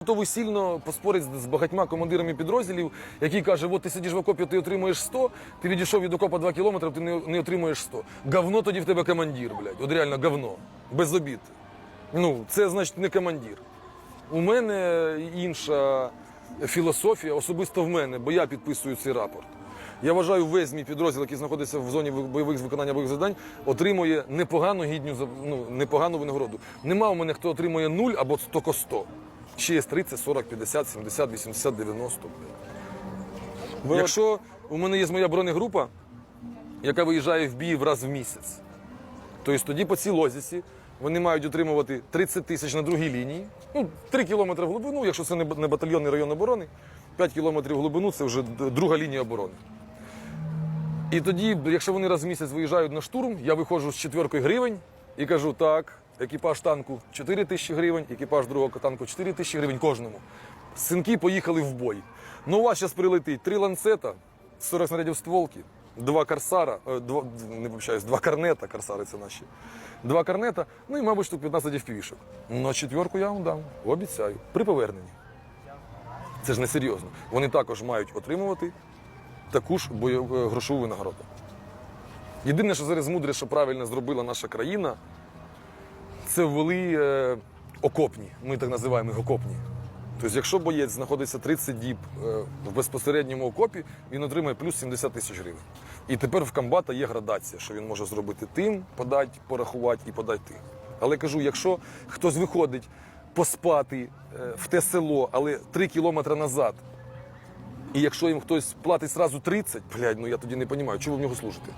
Готовий сильно поспорити з багатьма командирами підрозділів, який каже, от ти сидиш в окопі, ти отримуєш 100, ти відійшов від окопа 2 кілометри, ти не, не отримуєш 100. Говно тоді в тебе командир, блядь. От реально говно. Без обід. Ну, це значить не командир. У мене інша філософія, особисто в мене, бо я підписую цей рапорт. Я вважаю, весь мій підрозділ, який знаходиться в зоні бойових виконання бойових завдань, отримує непогану гідню ну, непогану винагороду. Нема у мене хто отримує 0 або тільки 100. Ще є 30, 40, 50, 70, 80, 90. блядь. Ви Якщо у мене є моя бронегрупа, яка виїжджає в бій раз в місяць, Тобто тоді по цій лозіці вони мають отримувати 30 тисяч на другій лінії, ну, 3 кілометри в глибину, якщо це не батальйонний район оборони, 5 кілометрів в глибину це вже друга лінія оборони. І тоді, якщо вони раз в місяць виїжджають на штурм, я виходжу з четвіркою гривень і кажу, так, екіпаж танку 4 тисячі гривень, екіпаж другого танку 4 тисячі гривень кожному. Синки поїхали в бой. Ну, у вас зараз прилетить три ланцета, 40 снарядів стволки, два корсара, е, два, не вибачаюсь, два карнета, корсари це наші. Два карнета, ну і, мабуть, штук 15 FPV-шок. Ну, а четверку я вам дам, обіцяю, при поверненні. Це ж не серйозно. Вони також мають отримувати таку ж бойову е, грошову винагороду. Єдине, що зараз мудре, що правильно зробила наша країна, це ввели е, окопні. Ми так називаємо їх окопні. Тобто, якщо боєць знаходиться 30 діб е, в безпосередньому окопі, він отримує плюс 70 тисяч гривень. І тепер в комбата є градація, що він може зробити тим, подати, порахувати і подати тим. Але кажу, якщо хтось виходить поспати е, в те село, але 3 кілометри назад, і якщо їм хтось платить зразу 30, блядь, ну я тоді не розумію, ви в нього служите?